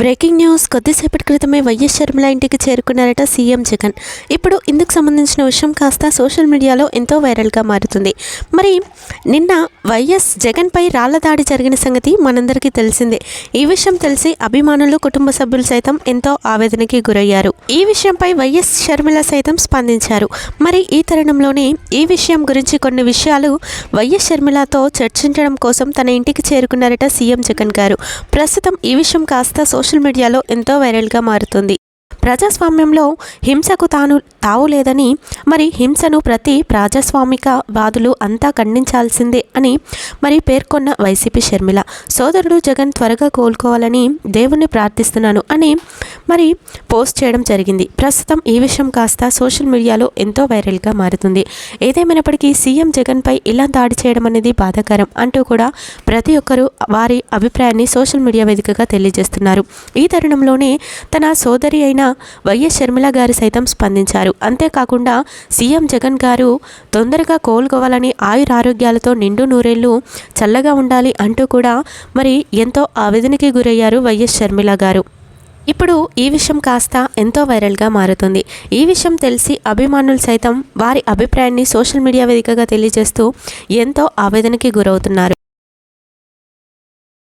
Breaking news కొద్దిసేపటి క్రితమే YS Sharmila ఇంటికి చేరుకున్నారట సీఎం జగన్. ఇప్పుడు ఇందుకు సంబంధించిన విషయం కాస్త సోషల్ మీడియాలో ఎంతో వైరల్గా మారుతుంది. మరి నిన్న వైఎస్ జగన్పై రాళ్ళ దాడి జరిగిన సంగతి మనందరికీ తెలిసిందే. ఈ విషయం తెలిసి అభిమానులు కుటుంబ సభ్యులు సైతం ఎంతో ఆవేదనకి గురయ్యారు. ఈ విషయంపై వైఎస్ షర్మిల సైతం స్పందించారు. మరి ఈ తరుణంలోనే ఈ విషయం గురించి కొన్ని విషయాలు వైఎస్ షర్మిలతో చర్చించడం కోసం తన ఇంటికి చేరుకున్నారట సీఎం జగన్ గారు. ప్రస్తుతం ఈ విషయం కాస్త సోషల్ సోషల్ మీడియాలో ఎంతో వైరల్గా మారుతుంది. ప్రజాస్వామ్యంలో హింసకు తాను తావు లేదని మరి హింసను ప్రతి ప్రజాస్వామిక వాదులు అంతా ఖండించాల్సిందే అని మరి పేర్కొన్న వైసీపీ షర్మిల. సోదరుడు జగన్ త్వరగా కోలుకోవాలని దేవుణ్ణి ప్రార్థిస్తున్నాను అని మరి పోస్ట్ చేయడం జరిగింది. ప్రస్తుతం ఈ విషయం కాస్త సోషల్ మీడియాలో ఎంతో వైరల్గా మారుతుంది. ఏదేమైనప్పటికీ సీఎం జగన్పై ఇలా దాడి చేయడం అనేది బాధాకరం అంటూ కూడా ప్రతి ఒక్కరూ వారి అభిప్రాయాన్ని సోషల్ మీడియా వేదికగా తెలియజేస్తున్నారు. ఈ తరుణంలోనే తన సోదరి అయిన వైఎస్ షర్మిల గారు సైతం స్పందించారు. అంతేకాకుండా సీఎం జగన్ గారు తొందరగా కోలుకోవాలని ఆయురారోగ్యాలతో నిండు నూరేళ్ళు చల్లగా ఉండాలి అంటూ కూడా మరి ఎంతో ఆవేదనకి గురయ్యారు వైఎస్ షర్మిల గారు. ఇప్పుడు ఈ విషయం కాస్త ఎంతో వైరల్గా మారుతుంది. ఈ విషయం తెలిసి అభిమానులు సైతం వారి అభిప్రాయాన్ని సోషల్ మీడియా వేదికగా తెలియజేస్తూ ఎంతో ఆవేదనకి గురవుతున్నారు.